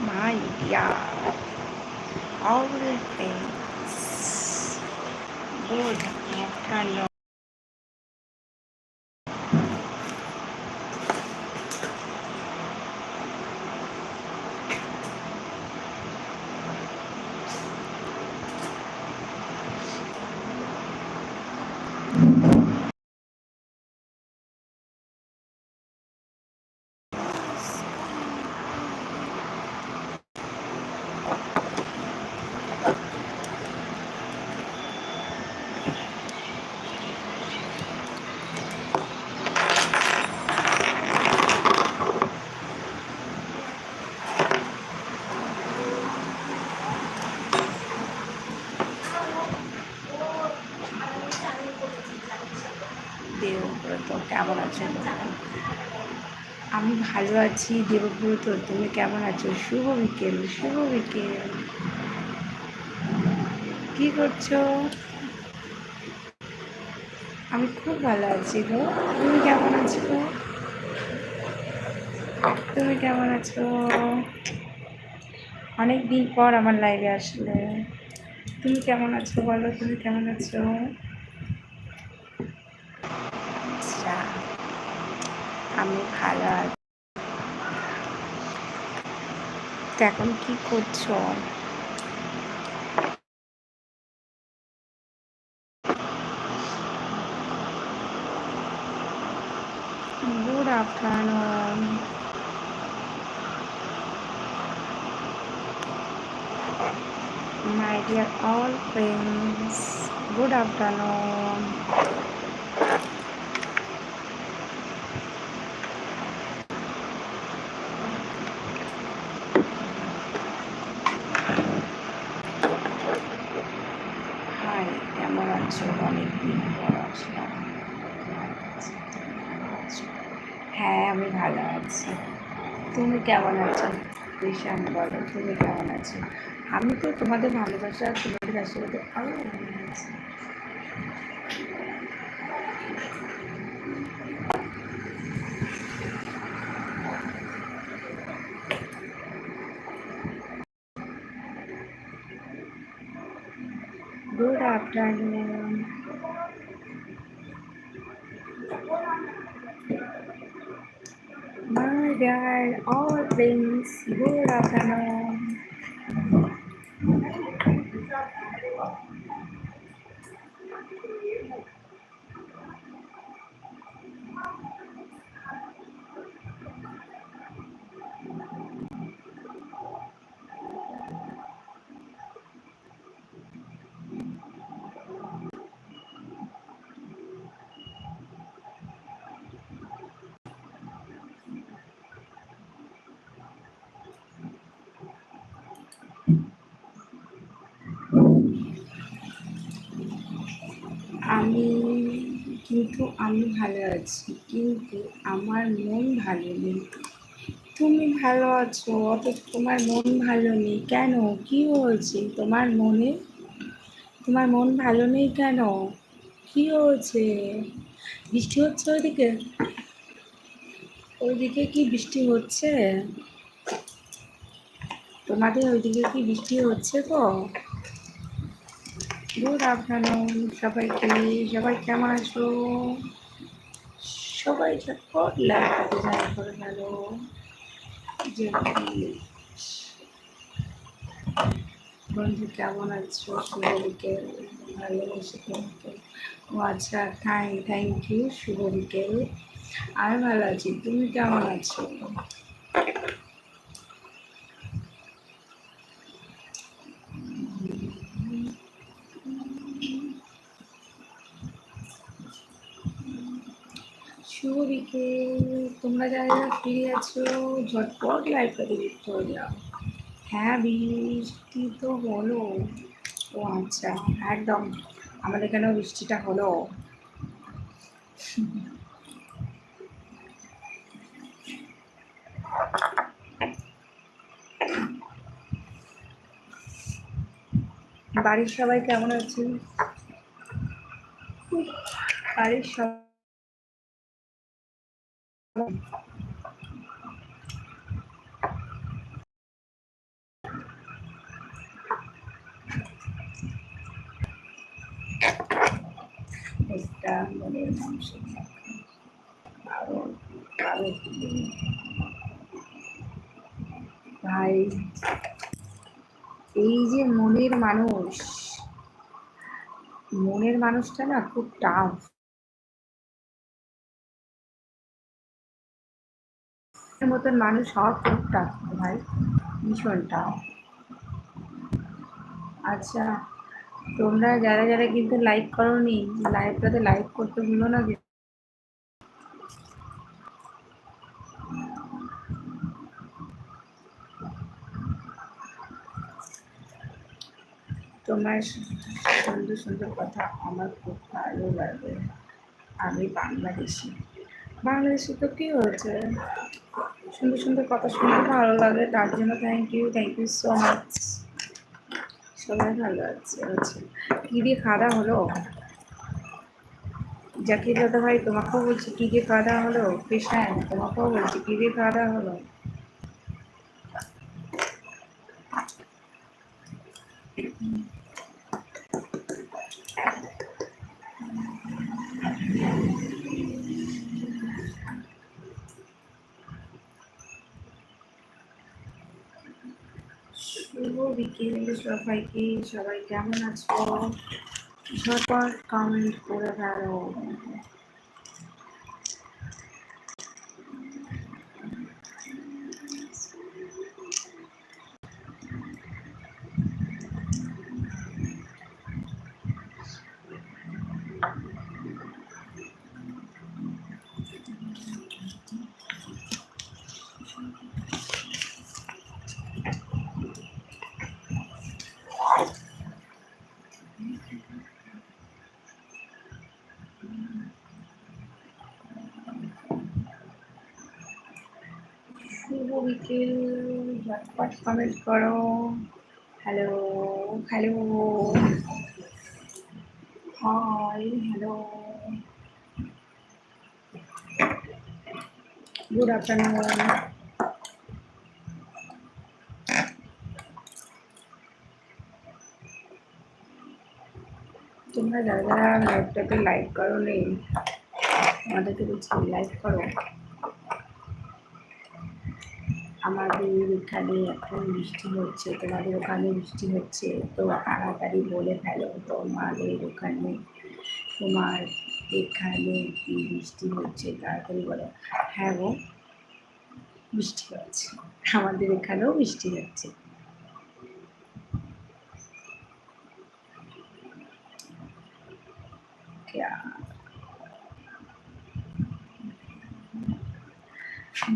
my God, all the things good afternoon. কেমন আছেন? আমি ভালো আছি, দেবব্রত, তুমি কেমন আছো? শুভ বিকেল শুভ বিকেল। কি করছ? আমি খুব ভালো আছি গো। তুমি কেমন আছো? তুমি কেমন আছো? অনেক দিন পর আমার লাইভে আসলে। তুমি কেমন আছো বলো? তুমি কেমন আছো আচ্ছা আমি ভালো আছি এখন কি করছ good afternoon my dear all friends good afternoon hi কেমন আছো অনেক দিন পর আসলাম হ্যাঁ আমি ভালো আছি তুমি কেমন আছো? ভীষণ বলো, তুমি কেমন আছো? আমি তো তোমাদের ভালোবাসা, তোমাদের আশীর্বাদে ভালো আছি। Good afternoon. there are all things good of আমি, কিন্তু আমি ভালো আছি, কিন্তু আমার মন ভালো নেই। তুমি ভালো আছো, অথচ তোমার মন ভালো নেই কেন? কি হয়েছে তোমার মনে? তোমার মন ভালো নেই কেন? কি হয়েছে? বৃষ্টি হচ্ছে ওইদিকে? ওইদিকে কি বৃষ্টি হচ্ছে? তোমাদের ওইদিকে কি বৃষ্টি হচ্ছে তো গুড আফটারনুন সবাইকে সবাই কেমন আছো? সবাই ঝটপট লাইভটাতে জয়েন করে গেল বন্ধু কেমন আছো? শুভ বিকেল ভালোবাসি তোমাকে। ও আচ্ছা থ্যাংক থ্যাংক ইউ শুভ বিকেল আমি ভালো আছি, তুমি কেমন আছো শুভ বিকেল তোমরা যারা ফ্রি আছো, ঝটপট লাইভটাতে যুক্ত হয়ে যাও। হ্যাঁ বৃষ্টি তো হলো। ও আচ্ছা একদম। আমাদের এখানেও বৃষ্টিটা হলো? বাড়ির সবাই কেমন আছে? বাড়ির সবাই একটা মনের মানুষের থাকে আরও আরও ভাই এই যে মনের মানুষ, মনের মানুষটা না খুব টাফ মতন মানুষ হওয়া খুব টাফ ভাই, ভীষণ টাফ আচ্ছা তোমরা যারা যারা কিন্তু লাইক করোনি লাইভটাতে লাইক করতে ভুলো না। তোমার সুন্দর সুন্দর কথা আমার খুব ভালো লাগে। আমি বাংলাদেশি। বাংলাদেশে তো কি হয়েছে? সুন্দর সুন্দর কথা শুনতে ভালো লাগে, তার জন্য thank you thank you so much সবাই ভালো আছে আছে কী দিয়ে খাওয়া হলো? জাকির দাদা ভাই তোমাকেও বলছি, কী দিয়ে খাওয়া হলো? কৃষ্ণায় তোমাকেও বলছি, কী দিয়ে খাওয়া হলো? শুভ বিকেল সবাইকে সবাই কেমন আছো ঝটপট কমেন্ট করে ফেলো শুভ বিকেল ঝটপট কমেন্ট করো hello hello hi hello good afternoon তোমরা যারা যারা লাইভটাতে লাইক করো নেই আমাদেরকে বলছি লাইক করো আমাদের এখানে এখন বৃষ্টি হচ্ছে, তোমাদের ওখানে বৃষ্টি হচ্ছে, তো তাড়াতাড়ি বলে ফেলো তোমাদের ওখানে, তোমার এখানে বৃষ্টি হচ্ছে, তাড়াতাড়ি বলো। হ্যাঁ গো, বৃষ্টি হচ্ছে, আমাদের এখানেও বৃষ্টি হচ্ছে।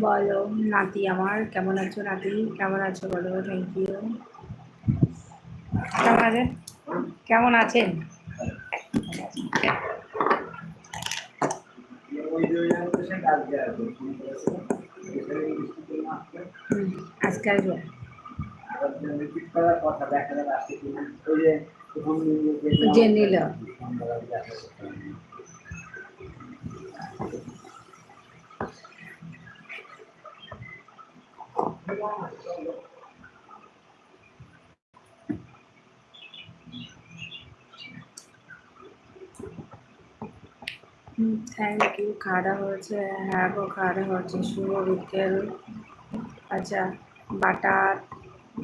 বলো, নাতি আমার, কেমন আছো নাতি? কেমন আছো বলো থ্যাংক ইউ কেমন আছেন? কেমন আছেন আজকে নিল। থ্যাংক ইউ খাওয়া হয়েছে হ্যাঁ গো, খাওয়া হচ্ছে শুভ বিকেল। আচ্ছা বাটা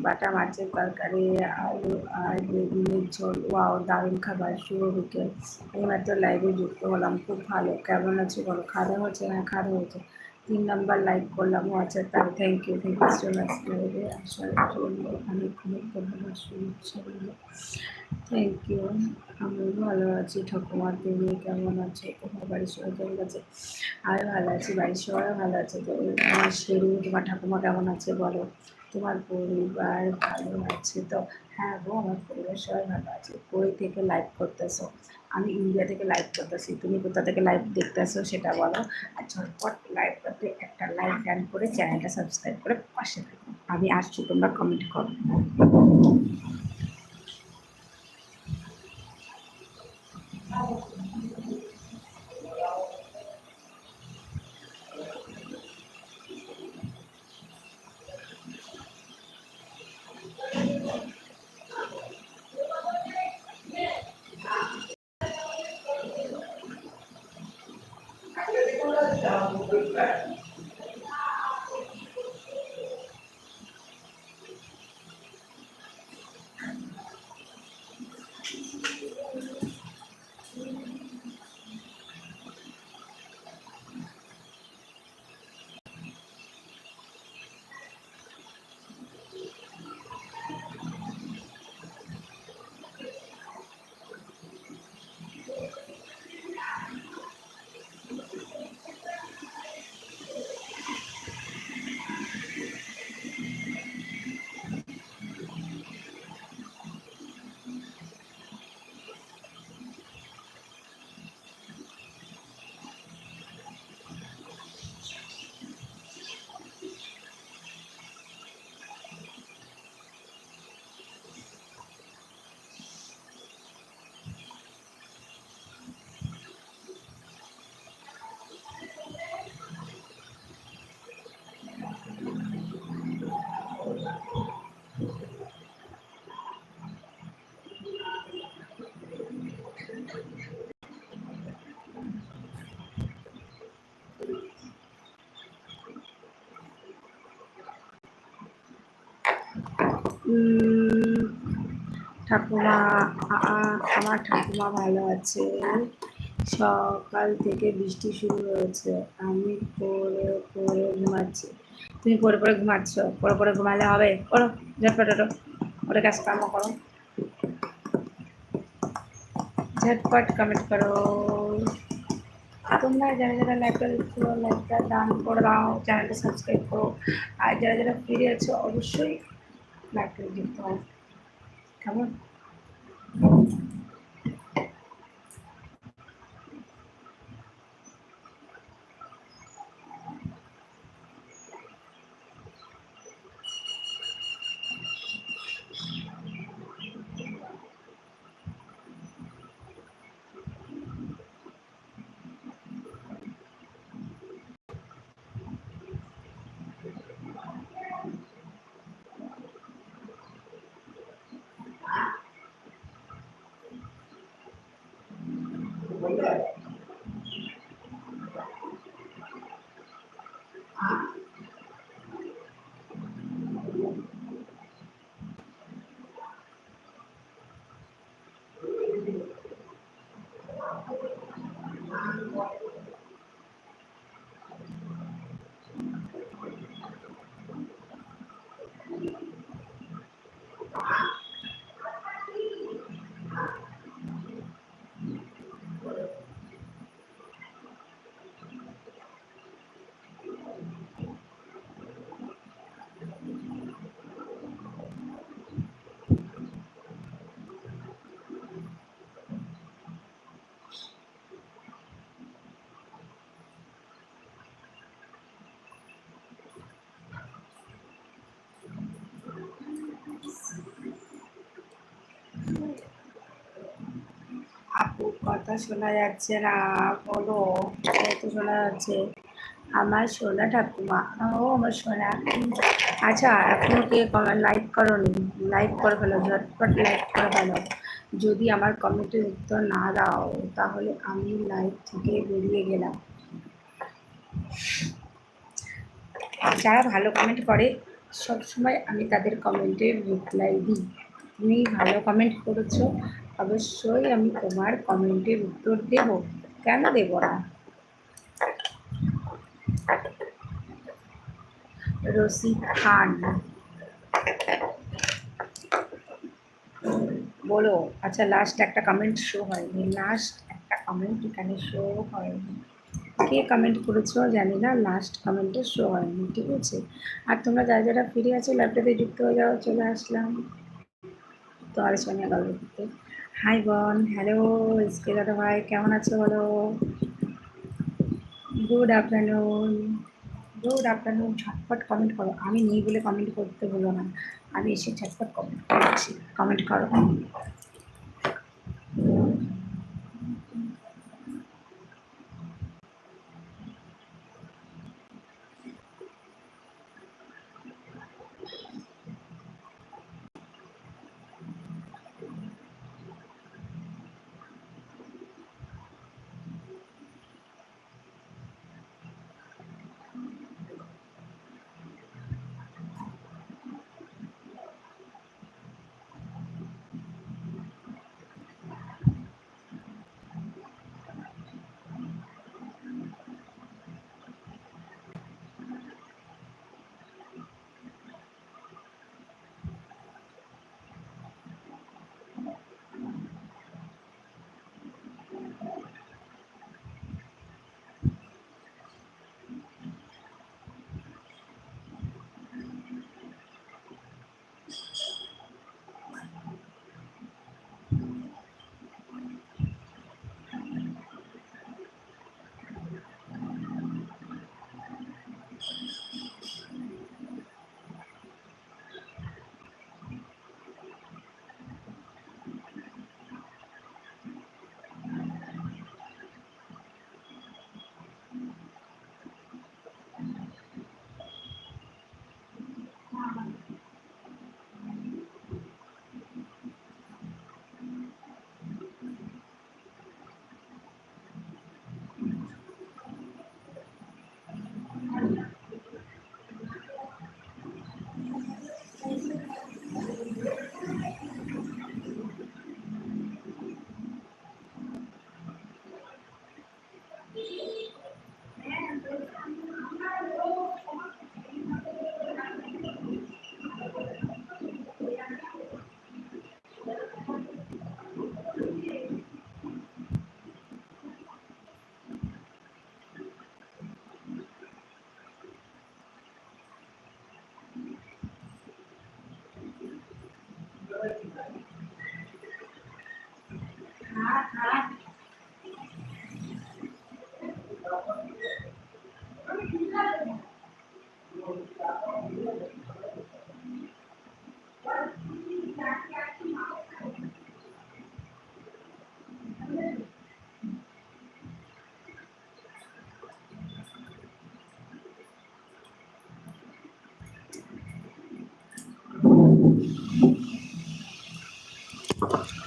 বাটা মাছের তরকারি, আলু, আর বেগুনের ঝোল ওয়াও দারুণ খাবার, শুভ বিকেল। এইমাত্র লাইভে যুক্ত হলাম, খুব ভালো, কেমন আছে বলো, খাওয়া হচ্ছে হ্যাঁ খাওয়া হচ্ছে তিন নাম্বার লাইক করলাম, ও আচ্ছা তাই thank you thank you so much লাইভে আসার জন্য অনেক অনেক শুভেচ্ছা রইল। থ্যাংক ইউ আমি ভালো আছি ঠাকুমার তুমি কেমন আছে? তোমার বাড়ির সবাই কেমন আছে? আর ভালো আছি, বাড়ির সবাই ভালো আছে, তো আমার সেরু তোমার ঠাকুমা কেমন আছে, বলো। তোমার পরিবার ভালো আছে তো? হ্যাঁ গো, আমার পরিবার সবাই ভালো আছে। কই থেকে লাইভ করতেছ? আমি ইন্ডিয়া থেকে লাইভ করতেছি। তুমি কোথা থেকে লাইভ দেখতেছো সেটা বলো। আর ঝটপট লাইভ করতে একটা লাইক ডান করে চ্যানেলটা সাবস্ক্রাইব করে পাশে থাকো। আমি আসছি, তোমরা কমেন্ট করো। ঠাকুমা আমার ঠাকুমা ভালো আছে। সকাল থেকে বৃষ্টি শুরু হয়েছে। আমি পরে পরে ঘুমাচ্ছি। তুমি পরে পরে ঘুমাচ্ছ? পরে পরে ঘুমালে হবে? ওরো ঝটপট ওরো ওটা কাজ কর্ম করো। ঝটপট কমেন্ট করো। তোমরা যারা যারা লাইভটা দেখছ লাইভটা দান করে দাও চ্যানেলটা সাবস্ক্রাইব করো। আর যারা যারা ফিরে আছো, অবশ্যই লাইভটা দেখতে হও কেমন আপু কথা শোনা যাচ্ছে না, বলো। কত শোনা যাচ্ছে? আমার সোনা ঠাকুমা। ও, আমার সোনা। আচ্ছা এখনও কে লাইক করো লাইক করে ফেলো, ঝটপট লাইক করে ফেলো। যদি আমার কমেন্টের উত্তর না দাও, তাহলে আমি লাইভ থেকে বেরিয়ে গেলাম। যারা ভালো কমেন্ট করে সব সময় আমি তাদের কমেন্টের রিপ্লাই দিই। তুমি ভালো কমেন্ট করেছ অবশ্যই আমি তোমার কমেন্টের উত্তর দেব। কেন দেব না? রশিদ খান। বলো আচ্ছা লাস্ট একটা কমেন্ট শো হয়নি। লাস্ট একটা কমেন্ট এখানে শো হয়নি। কে কমেন্ট করেছ জানি না লাস্ট কমেন্টে শো হয়নি, ঠিক আছে? আর তোমরা যারা যারা ফিরে আছো ল্যাপটপে যুক্ত হয়ে যাও, চলে আসলাম। তো আর সঙ্গে গল্প করতে। হাই বন হ্যালো এসকে দাদা ভাই কেমন আছো বলো গুড আফটারনুন গুড আফটারনুন ঝটপট কমেন্ট করো। আমি নেই বলে কমেন্ট করতে বলো না। আমি এসে ঝটপট কমেন্ট করছি। কমেন্ট করো।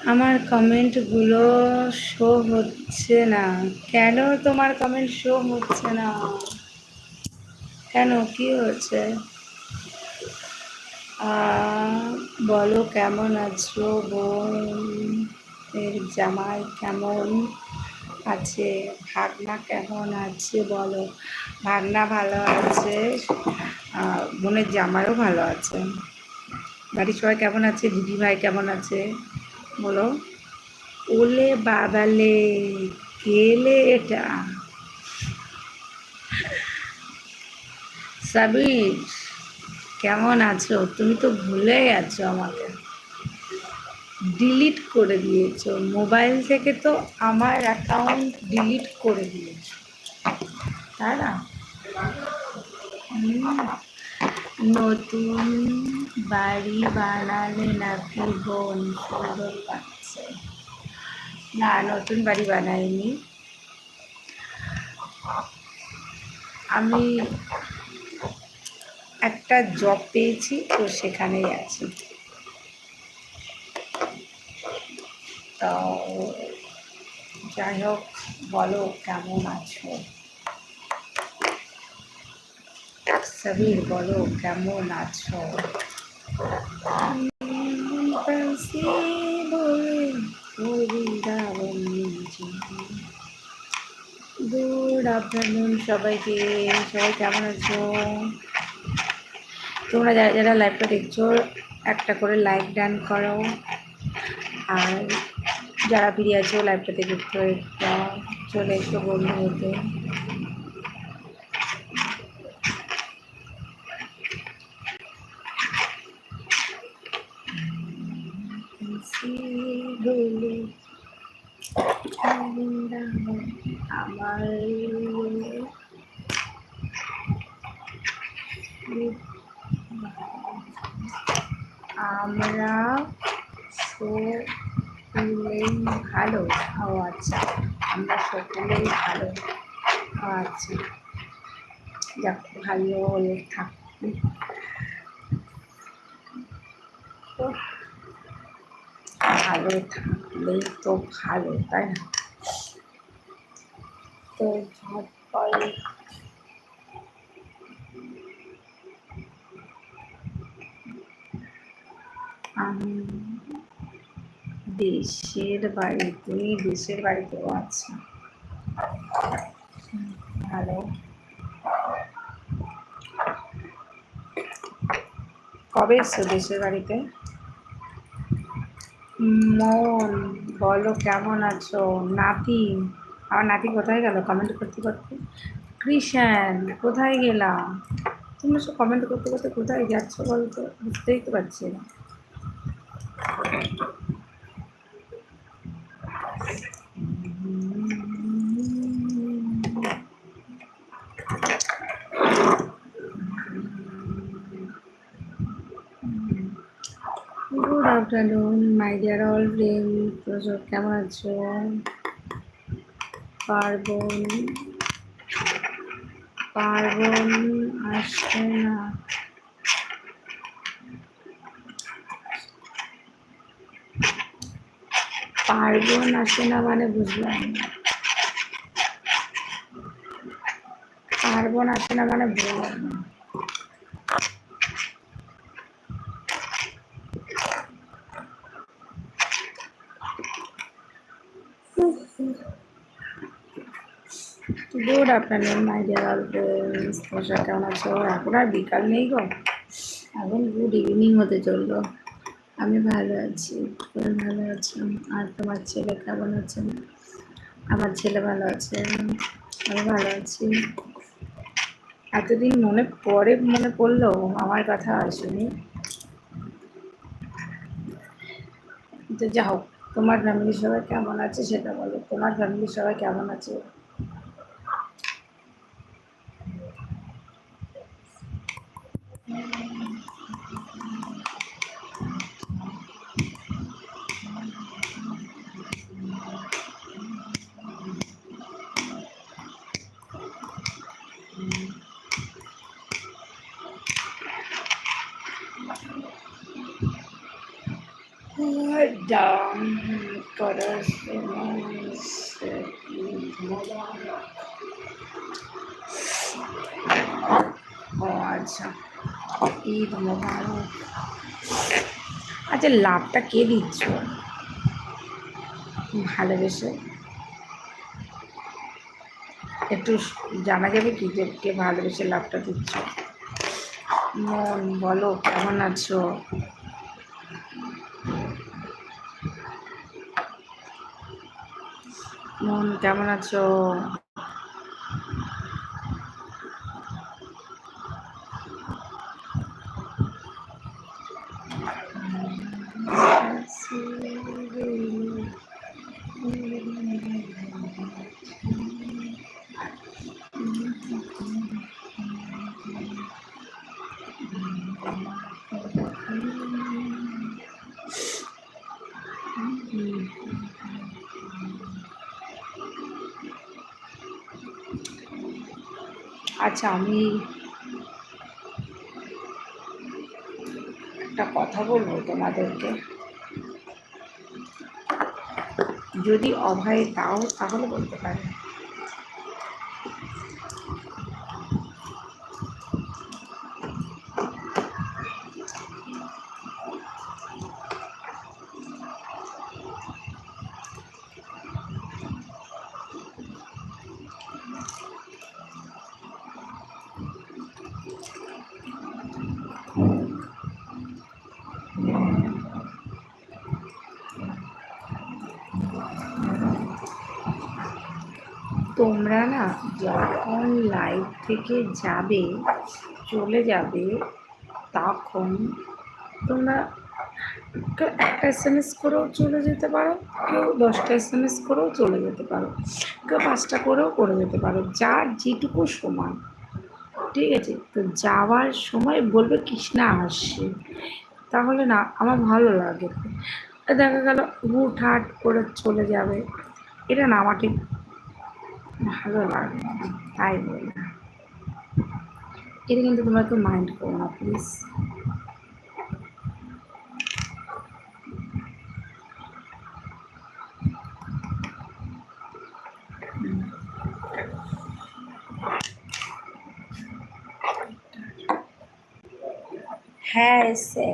আমার কমেন্টগুলো শো হচ্ছে না। কেন তোমার কমেন্ট শো হচ্ছে না? কেন? কি হচ্ছে বলো কেমন আছো? বোন এর জামাই কেমন আছে? ভাগনা কেমন আছে বলো? ভাগনা ভালো আছে? বোনের জামাইও ভালো আছে। বাড়ির সবাই কেমন আছে? দিদি ভাই কেমন আছে? বলো। ওলে বাবালে, কেলে এটা? সাবির, কেমন আছো? তুমি তো ভুলে গেছো আমাকে। ডিলিট করে দিয়েছ। মোবাইল থেকে তো আমার অ্যাকাউন্ট ডিলিট করে দিয়েছ। তাই না? নতুন বাড়ি বানালে নাকি বোন সুন্দর পাচ্ছে? না, নতুন বাড়ি বানাইনি। আমি একটা জব পেয়েছি, তো সেখানেই আছি। তো যাই হোক, বলো কেমন আছো? সাবির, বলো, কেমন আছো? গুড আফটারনুন সবাইকে। সবাই কেমন আছো? তোমরা যারা যারা লাইভটা দেখছ, একটা করে লাইক ডান করো। আর যারা ফিরে আছো লাইভটাতে যুক্ত হয়ে চলে এসো বন্ধু হতে আমার আমরা সকলেই ভালো ও আচ্ছা আমরা সকলেই ভালো ও আচ্ছা যাক, ভালো হলে থাক। ভালো থাকলেই তো ভালো, তাই না? তো ঝটপট আমি দেশের বাড়ি তুমি দেশের বাড়িতেও আছো হুম, ভালো কবে এসছো দেশের বাড়িতে? মন বলো কেমন আছো? নাতি আমার নাতি কোথায় গেল? কমেন্ট করতে করতে। কৃষাণ, কোথায় গেলাম? তোমরা সব কমেন্ট করতে করতে কোথায় যাচ্ছ বলতো? বুঝতেই তো পারছি না। Good afternoon my dear all friend কেমন আছো? পার্বণ পার্বণ আসছে না। পার্বণ আসে না মানে বুঝলাম পার্বণ আসে না মানে বুঝলাম না। Good afternoon my dear friends তোমরা কেমন আছো এখন আর বিকাল নেই গো। এখন গুড ইভিনিং হতে চলল। আমি ভালো আছি তুমি ভালো আছো? আর তোমার ছেলে কেমন আছে? আমার ছেলে ভালো আছে, আমি ভালো আছি। এতদিন মনে পড়ে, মনে পড়ল, আমার কথা আসেনি তো যা হোক তোমার ফ্যামিলির সবাই কেমন আছে সেটা বলো। তোমার ফ্যামিলির সবাই কেমন আছে? ও আচ্ছা আচ্ছা লাভটা কে দিচ্ছ? ভালোবেসে? একটু জানা যাবে কি যে কে ভালোবেসে লাভটা দিচ্ছ? মন, বলো, কেমন আছো? কেমন আছো? আচ্ছা আমি একটা কথা বলব তোমাদেরকে। যদি অভয় তাও তাহলে বলতে পারে। তোমরা না যখন লাইভ থেকে যাবে, চলে যাবে, তখন তোমরা একটা এস এম এস করেও চলে যেতে পারো, কেউ দশটা এস এম এস করেও চলে যেতে পারো, কেউ পাঁচটা করেও করে যেতে পারো, যার যেটুকু সময়। ঠিক আছে? তো যাওয়ার সময় বলবে কৃষ্ণা আসছে। তাহলে না, আমার ভালো লাগে। দেখা গেল হুট হাট করে চলে যাবে। এটা না আমাকে ভালো লাগে না তাই বলি এটা কিন্তু তোমরা একটু মাইন্ড করো না প্লিজ হ্যাঁ এসে